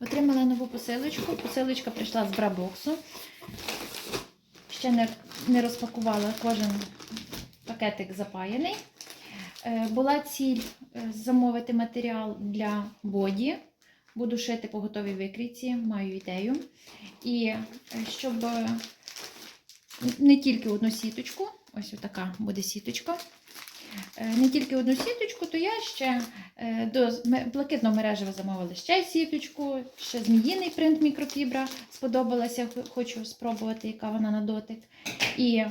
Отримала нову посилочку. Посилочка прийшла з брабоксу. Ще не, не розпакувала кожен пакетик запаяний. Е, Була ціль е, замовити матеріал для боді. Буду шити по готовій викрійці, маю ідею. І е, щоб не тільки одну сіточку, ось така буде сіточка. Е, Не тільки одну сіточку, то я ще е, до блакитного мережева замовила ще сіточку, ще зміїний принт мікрофібра сподобалася, хочу спробувати, яка вона на дотик. І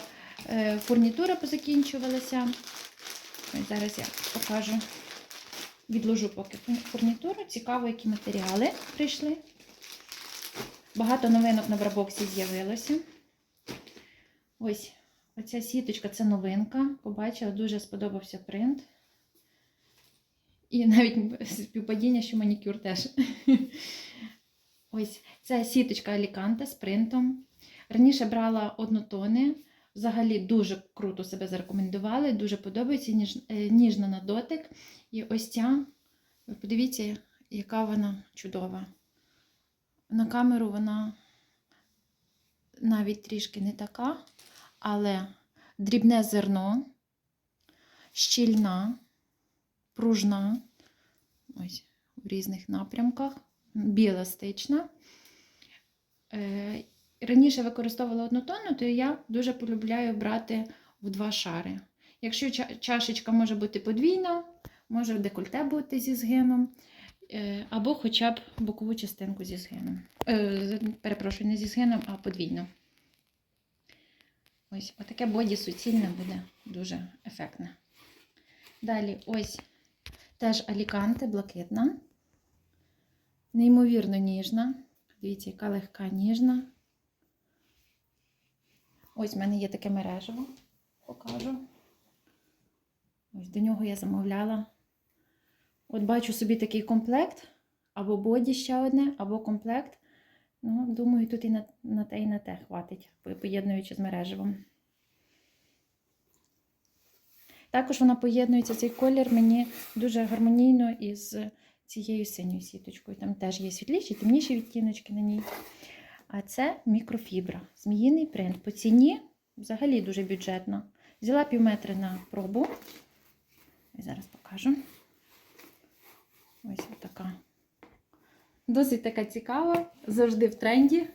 е, фурнітура позакінчувалася. Зараз я покажу, відложу поки фурнітуру. Цікаво, які матеріали прийшли. Багато новинок на Брабоксі з'явилося. Ось оця сіточка це новинка. Побачила, дуже сподобався принт. І навіть співпадіння, що манікюр теж. Ось це сіточка Аліканте з принтом. Раніше брала однотони. Взагалі дуже круто себе зарекомендували, дуже подобається, ніж, е, ніжна на дотик. І ось ця, ви подивіться, яка вона чудова. На камеру вона навіть трішки не така, але дрібне зерно, щільна, пружна, ось в різних напрямках, біеластична. Е, Раніше використовувала однотонну, то я дуже полюбляю брати в два шари. Якщо чашечка може бути подвійна, може декольте бути зі згином, е, або хоча б бокову частинку зі згином. Е, Перепрошую, не зі згином, а подвійно. Ось, отаке боді суцільне буде дуже ефектне. Далі, ось теж аліканте блакитна. Неймовірно ніжна. Дивіться, яка легка ніжна. Ось в мене є таке мережево. Покажу. Ось до нього я замовляла. От бачу собі такий комплект, або боді ще одне, або комплект. Ну, думаю, тут і на, на те, і на те хватить, поєднуючи з мережевим. Також вона поєднується, цей колір мені дуже гармонійно із цією синьою сіточкою. Там теж є світліші, темніші відтіночки на ній. А це мікрофібра, зміїний принт. По ціні взагалі дуже бюджетно. Взяла пів метри на пробу. І зараз покажу. Ось така. Досить така цікава, завжди в тренді.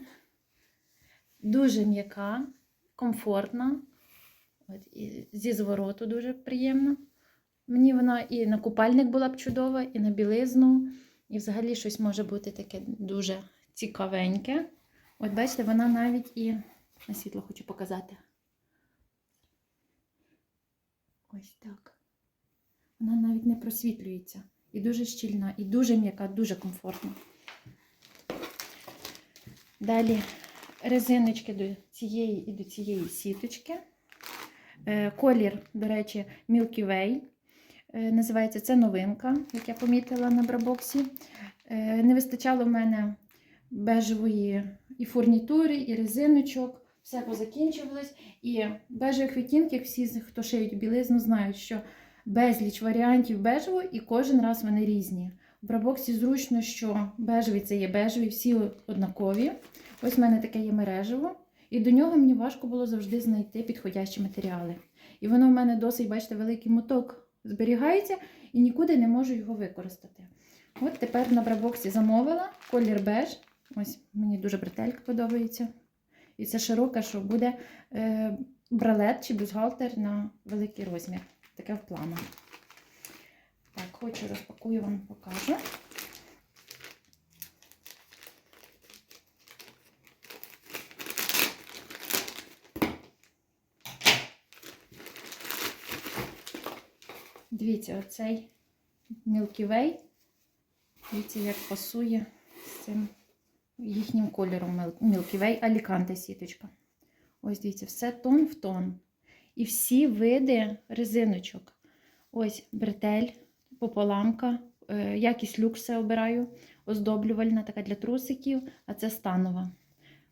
Дуже м'яка, комфортна. От, і зі звороту дуже приємна. Мені вона і на купальник була б чудова, і на білизну, і взагалі щось може бути таке дуже цікавеньке. От бачите, вона навіть і на світло хочу показати. Ось так. Вона навіть не просвітлюється. І дуже щільна, і дуже м'яка, дуже комфортна. Далі резиночки до цієї і до цієї сіточки. Е, Колір, до речі, Milky Way. Е, Називається це новинка, як я помітила на брабоксі. Е, Не вистачало в мене бежевої і фурнітури, і резиночок. Все позакінчувалось. І бежевих відтінків, всі, хто шиють білизну, знають, що безліч варіантів бежевого, і кожен раз вони різні. В брабоксі зручно, що бежевий це є бежевий, всі однакові. Ось в мене таке є мережево. І до нього мені важко було завжди знайти підходящі матеріали. І воно в мене досить, бачите, великий моток зберігається і нікуди не можу його використати. От тепер на брабоксі замовила колір беж. Ось мені дуже бретелька подобається. І це широка, що буде е, бралет чи бюстгальтер на великий розмір. Таке в планах. Так, хочу розпакую вам покажу. Дивіться, оцей Milky Way. Дивіться, як пасує з цим їхнім кольором Mil- Milky Way Alicante сіточка. Ось дивіться, все тон в тон. І всі види резиночок. Ось бретель, пополамка, е, якість люкс обираю, оздоблювальна, така для трусиків, а це станова.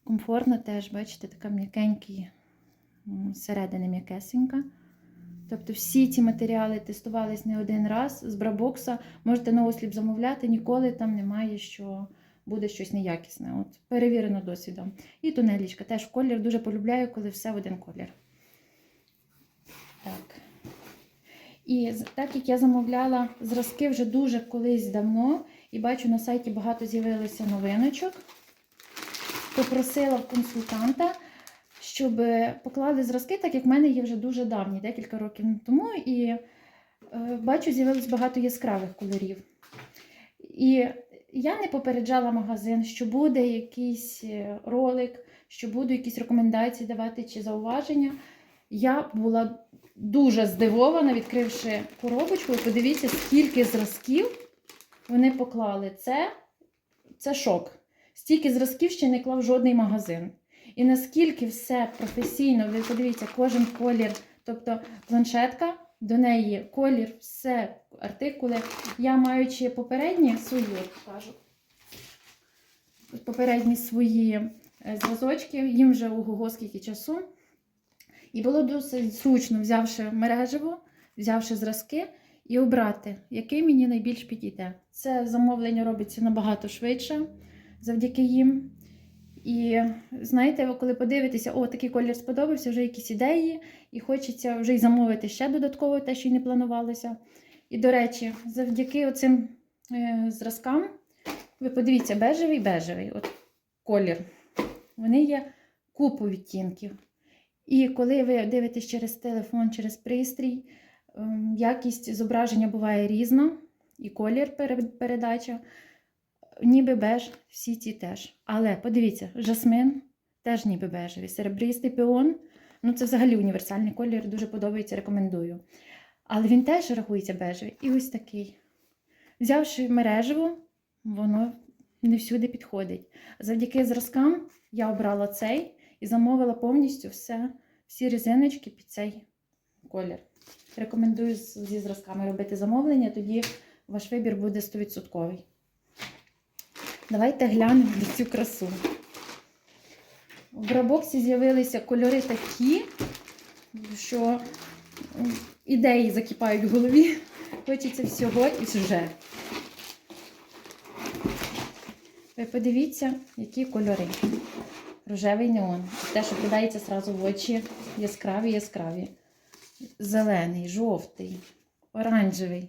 Комфортна теж, бачите, така м'якенькі, м, зсередини м'якесенька. Тобто всі ці матеріали тестувались не один раз з брабокса. Можете на осліп замовляти, ніколи там немає, що буде щось неякісне. От, перевірено досвідом. І тунелічка теж колір дуже полюбляю, коли все в один колір. Так. І так як я замовляла зразки вже дуже колись давно, і бачу на сайті багато з'явилося новиночок, попросила в консультанта, щоб поклали зразки, так як в мене є вже дуже давні, декілька років тому. І е, бачу, з'явилось багато яскравих кольорів. І я не попереджала магазин, що буде якийсь е, ролик, що буду якісь рекомендації давати чи зауваження. Я була дуже здивована, відкривши коробочку. Подивіться, скільки зразків вони поклали. Це, це шок. Стільки зразків ще не клав жодний магазин. І наскільки все професійно, ви подивіться, кожен колір, тобто планшетка, до неї колір, все, артикули. Я маючи попередні свої, покажу, попередні свої е, зразочки, їм вже ого скільки часу. І було досить зручно, взявши мережево, взявши зразки і обрати, який мені найбільш підійде. Це замовлення робиться набагато швидше завдяки їм. І знаєте, коли подивитеся, о, такий колір сподобався, вже якісь ідеї, і хочеться вже й замовити ще додатково те, що й не планувалося. І, до речі, завдяки оцим е, зразкам, ви подивіться, бежевий, бежевий, от колір. Вони є купу відтінків. І коли ви дивитесь через телефон, через пристрій, ем, якість зображення буває різна, і колір передача, ніби беж, всі ці теж. Але подивіться, жасмин теж ніби бежевий, серебристий піон. Ну, це взагалі універсальний колір, дуже подобається, рекомендую. Але він теж рахується бежевий. І ось такий. Взявши мережево, воно не всюди підходить. Завдяки зразкам я обрала цей і замовила повністю все, всі резиночки під цей колір. Рекомендую зі зразками робити замовлення, тоді ваш вибір буде 100%. Давайте глянемо на цю красу. В Брабоксі з'явилися кольори такі, що ідеї закипають в голові. Хочеться всього і вже. Ви подивіться, які кольори. Рожевий неон. Те, що кидається зразу в очі яскраві, яскраві. Зелений, жовтий, оранжевий.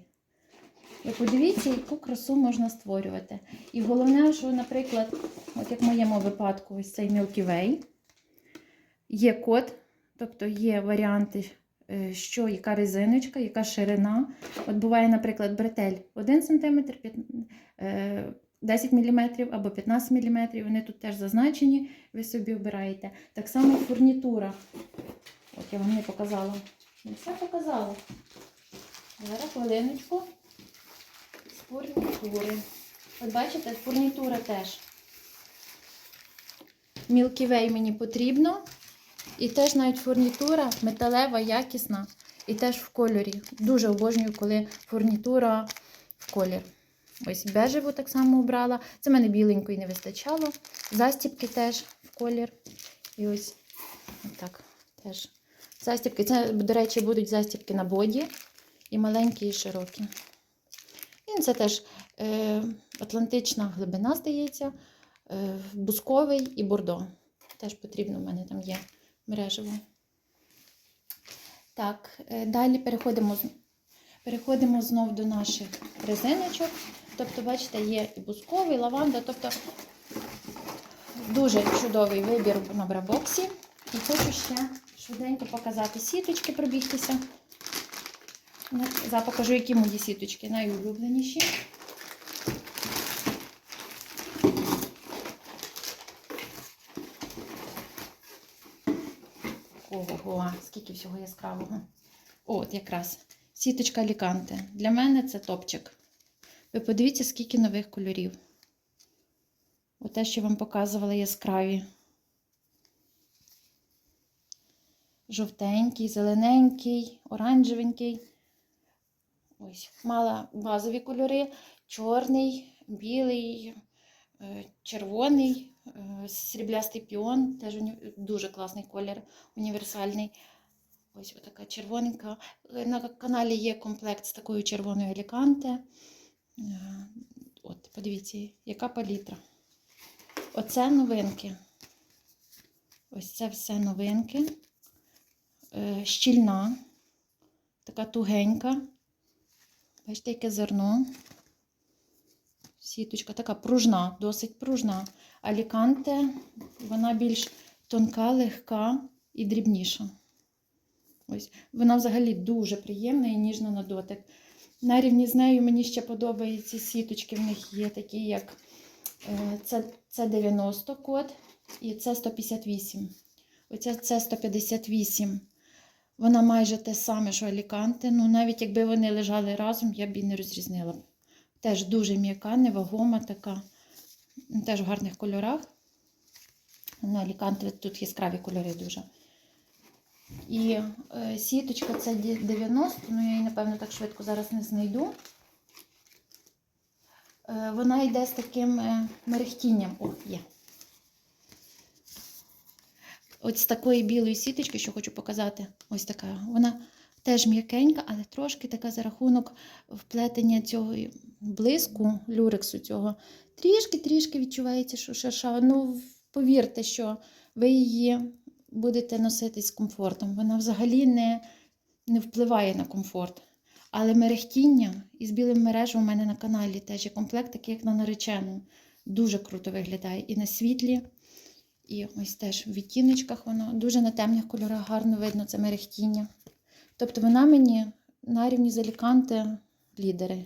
Ви подивіться, яку красу можна створювати. І головне, що, наприклад, от як в моєму випадку, ось цей Milky Way, є код, тобто є варіанти, е, що яка резиночка, яка ширина. От буває, наприклад, бретель 1 см, 10 мм або 15 мм. Вони тут теж зазначені, ви собі обираєте. Так само фурнітура. От я вам не показала. Не все показала. Зараз хвилиночку з фурнітури. От бачите, фурнітура теж. Way мені потрібно. І теж навіть фурнітура металева, якісна. І теж в кольорі. Дуже обожнюю, коли фурнітура в колір. Ось бежеву так само обрала. Це в мене біленької не вистачало. Застібки теж в колір. І ось так теж. Застібки. Це, до речі, будуть застібки на боді. І маленькі, і широкі. І це теж е, атлантична глибина, здається, е, бусковий і бордо. Теж потрібно, в мене там є мережево. Так, е, далі переходимо, переходимо знов до наших резиночок. Тобто, бачите, є і бусковий, лаванда, тобто дуже чудовий вибір на брабоксі. І хочу ще швиденько показати сіточки, пробігтися. Ну, зараз покажу, які мої сіточки найулюбленіші. Ого, скільки всього яскравого. От якраз сіточка Аліканте. Для мене це топчик. Ви подивіться, скільки нових кольорів. Оте, що вам показувала яскраві. Жовтенький, зелененький, оранжевенький. Ось, мала базові кольори: чорний, білий, е, червоний, е, сріблястий піон, теж дуже класний колір, універсальний. Ось така червоненька. Е, На каналі є комплект з такою червоною аліканте. Е, От, подивіться, яка палітра. Оце новинки. Ось це все новинки. Е, щільна, така тугенька. Бачите, яке зерно. Сіточка така пружна, досить пружна. Аліканте, вона більш тонка, легка і дрібніша. Ось. Вона взагалі дуже приємна і ніжна на дотик. На рівні з нею мені ще подобаються сіточки. В них є такі, як е, це, це 90 код і це 158. Оця це 158. Вона майже те саме, що Аліканте. Ну, навіть якби вони лежали разом, я б і не розрізнила. Теж дуже м'яка, невагома така. Теж в гарних кольорах. Ну, Аліканте тут яскраві кольори дуже. І е, сіточка це 90, ну я її, напевно, так швидко зараз не знайду. Е, вона йде з таким е, мерехтінням. О, є. Ось з такої білої сіточки, що хочу показати. Ось така. Вона теж м'якенька, але трошки така за рахунок вплетення цього блиску, люрексу цього. Трішки-трішки відчувається, що шершава. Ну, повірте, що ви її будете носити з комфортом. Вона взагалі не, не впливає на комфорт. Але мерехтіння із білим мережем у мене на каналі теж є комплект, такий як на наречену. Дуже круто виглядає. І на світлі, і ось теж в відтіночках воно. Дуже на темних кольорах гарно видно це мерехтіння. Тобто вона мені на рівні з Аліканте лідери.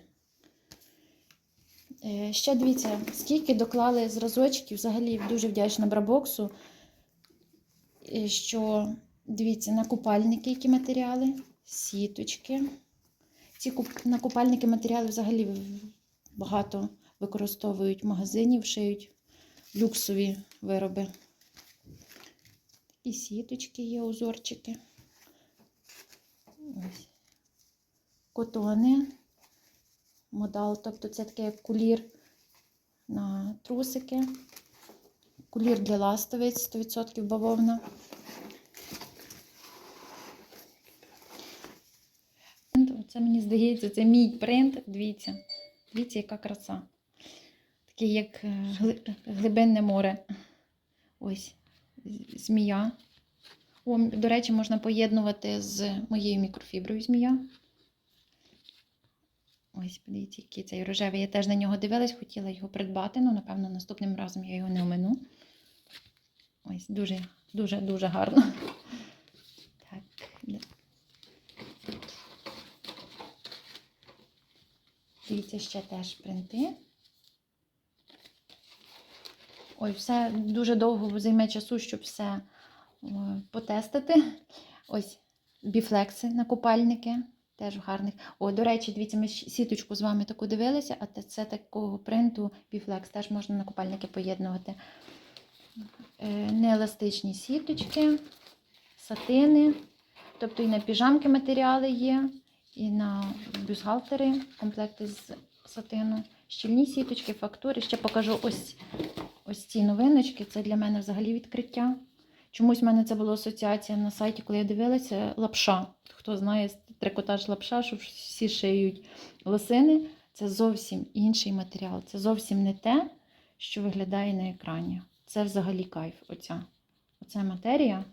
Е, Ще дивіться, скільки доклали зразочків, взагалі дуже вдячна Брабоксу, що дивіться, на купальники, які матеріали, сіточки. Ці на купальники матеріали взагалі багато використовують в магазині, шиють люксові вироби. І сіточки є, узорчики. Ось. Котони. Модал, тобто це таке кулір на трусики. Кулір для ластовиць 100% бавовна. Це мені здається, це мій принт. Дивіться. Дивіться, яка краса. Такий, як е, глибинне море. Ось змія. О, до речі, можна поєднувати з моєю мікрофіброю змія. Ось, подивіться, який цей рожевий. Я теж на нього дивилась, хотіла його придбати, ну, напевно, наступним разом я його не омину. Ось, дуже, дуже, дуже гарно. Так. Дивіться, ще теж принти. Ой, все дуже довго займе часу, щоб все о, потестити. Ось біфлекси на купальники. Теж гарних. О, до речі, дивіться, ми сіточку з вами таку дивилися, а це такого принту біфлекс теж можна на купальники поєднувати. Е, Нееластичні сіточки, сатини. Тобто і на піжамки матеріали є, і на бюстгальтери, комплекти з сатину, щільні сіточки, фактури. Ще покажу ось, ось ці новиночки. Це для мене взагалі відкриття. Чомусь в мене це була асоціація на сайті, коли я дивилася, лапша. Хто знає трикотаж лапша, що всі шиють лосини, це зовсім інший матеріал. Це зовсім не те, що виглядає на екрані. Це взагалі кайф. Оця, оця матерія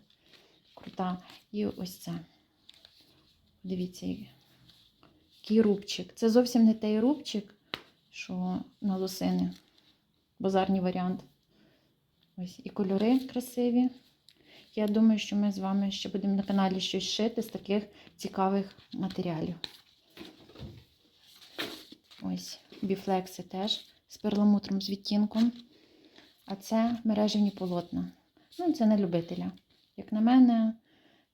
крута. І ось це. Дивіться, який рубчик. Це зовсім не той рубчик, що на лосини. Базарний варіант. Ось і кольори красиві. Я думаю, що ми з вами ще будемо на каналі щось шити з таких цікавих матеріалів. Ось біфлекси теж з перламутром, з відтінком. А це мережевні полотна. Ну, це на любителя. Як на мене,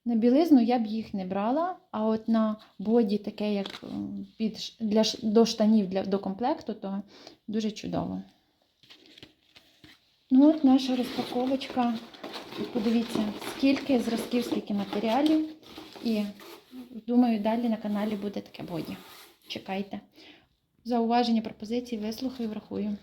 на білизну я б їх не брала, а от на боді, таке, як під, для, до штанів для, до комплекту, то дуже чудово. Ну, от наша розпаковочка. Подивіться, скільки зразків, скільки матеріалів. І думаю, далі на каналі буде таке боді. Чекайте. Зауваження, пропозиції вислухаю, врахую.